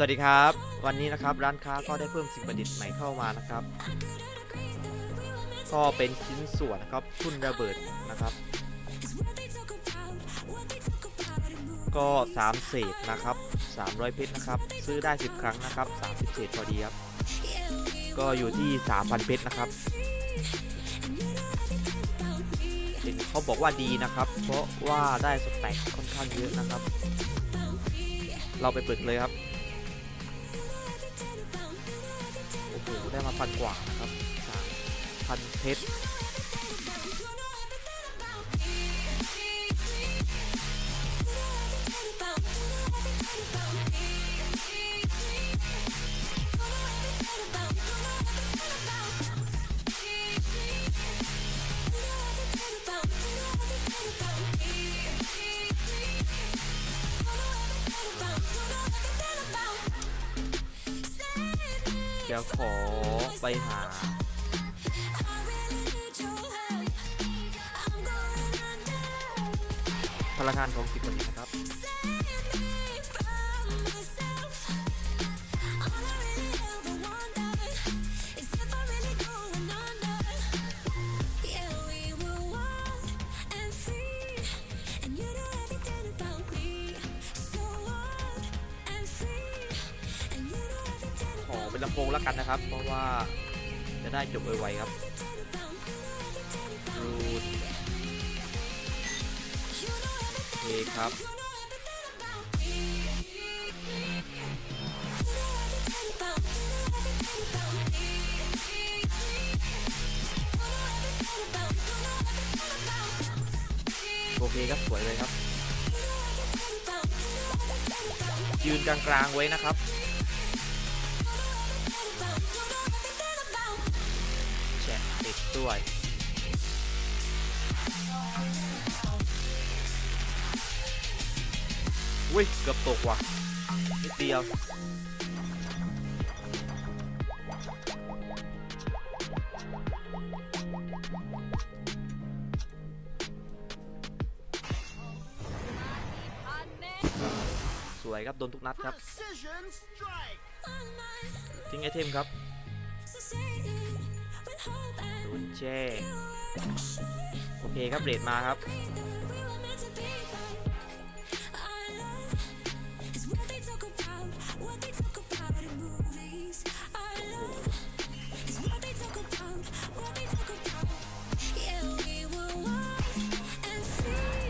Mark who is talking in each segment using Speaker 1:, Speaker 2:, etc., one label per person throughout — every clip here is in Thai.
Speaker 1: สวัสดีครับ วันนี้นะครับร้านค้าก็ได้เพิ่มสิ่งประดิษฐ์ใหม่เข้ามานะครับ ก็เป็นชิ้นส่วนนะครับทุ่นระเบิดนะครับ ก็3เศษนะครับ 300 เพชรนะครับ ซื้อได้ 10 ครั้งนะครับ30เศษพอดีครับ ก็อยู่ที่ 3,000 เพชรนะครับเห็นเขาบอกว่าดีนะครับ เพราะว่าได้สแต็กค่อนข้างเยอะนะครับ เราไปเปิดเลยครับ ได้มาพันกว่านะครับสามพันเพชร เดี๋ยวขอไปหาพลังงานของสิบคนนี้นะครับ เป็นลำโพงแล้วกันนะครับ เพราะว่าจะได้จบไวๆครับรูดโอเคครับโอเคครับสวยเลยครับ ยืนกลางๆไว้นะครับ ดด้วยอุ้ยเกือบตกว่ะนิดเดียวสวยครับ โดนทุกนัดครับ
Speaker 2: Precision strike.
Speaker 1: ทิ้งไอเทมครับโดน แช่โอเคครับเรดมาครับ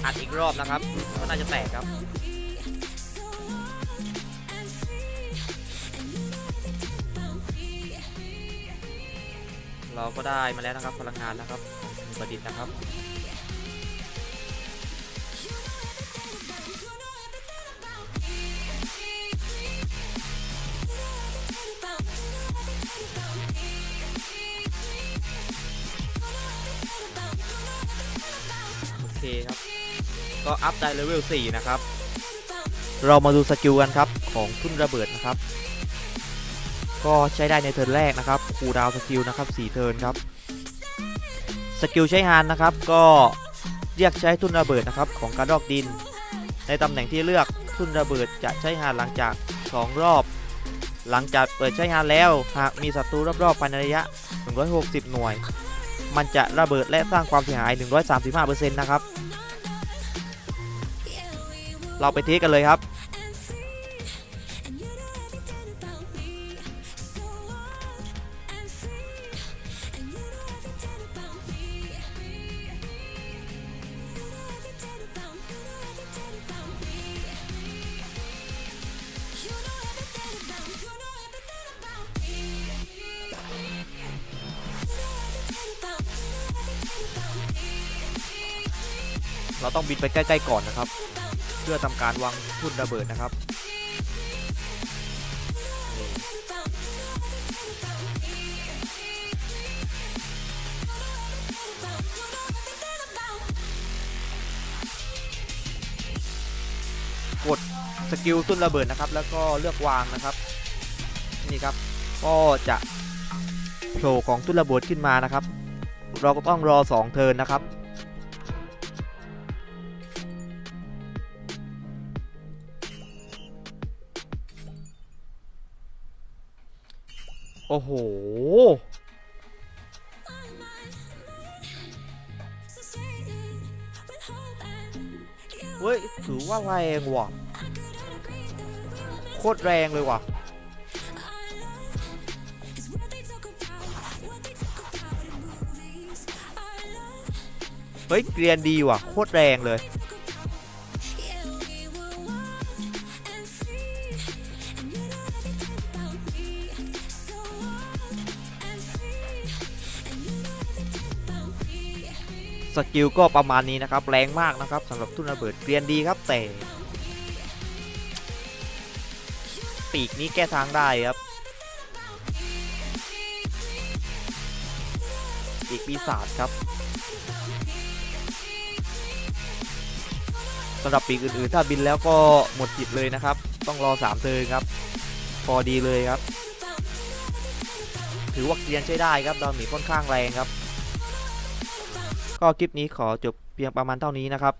Speaker 1: อัดอีกรอบนะครับก็น่าจะแตกครับ เราก็ได้มาแล้วนะครับพลังงานนะครับประดิษฐ์นะครับ โอเคครับ ก็อัพได้เลเวล4นะครับ เรามาดูสกิลกันครับของทุ่นระเบิดนะครับ ก็ใช้ได้ในเทิร์นแรกนะครับคูดาวสกิลนะครับ4เทิร์นครับสกิลใช้ฮานนะครับก็เรียกใช้ทุ่นระเบิดนะครับของการดอกดิน ในตำแหน่งที่เลือกทุ่นระเบิดจะใช้ฮานหลังจาก 2 รอบ หลังจากเปิดใช้ฮานแล้วหากมีศัตรูรอบๆภายในระยะ 160 หน่วย มันจะระเบิดและสร้างความเสียหาย 135%นะครับ เราไปเทสกันเลยครับ เราต้องบินไปใกล้ ๆ ก่อนนะครับ เพื่อทำการวางทุ่นระเบิดนะครับกดสกิลทุ่นระเบิดนะครับ แล้วก็เลือกวางนะครับ นี่ครับ ก็จะโผล่ของทุ่นระเบิดขึ้นมานะครับ เราก็ต้องรอ 2 เทิร์นนะครับ โอ้โห เฮ้ย ถือว่าแรงว่ะ โคตรแรงเลยว่ะ เฮ้ย เกรียนดีว่ะ โคตรแรงเลย สกิลก็ประมาณนี้นะครับ แรงมากนะครับสำหรับทุ่นระเบิดเกรียนดีครับแต่ ปีกนี้แก้ทางได้ครับปีกปีศาจครับสำหรับปีกอื่นๆถ้าบินแล้วก็หมดจิตเลยนะครับ ต้องรอ3เทิร์นครับ พอดีเลยครับ ถือว่าเกรียนใช้ได้ครับดาเมจค่อนข้างแรงครับ ก็คลิปนี้ขอจบเพียงประมาณเท่านี้นะครับ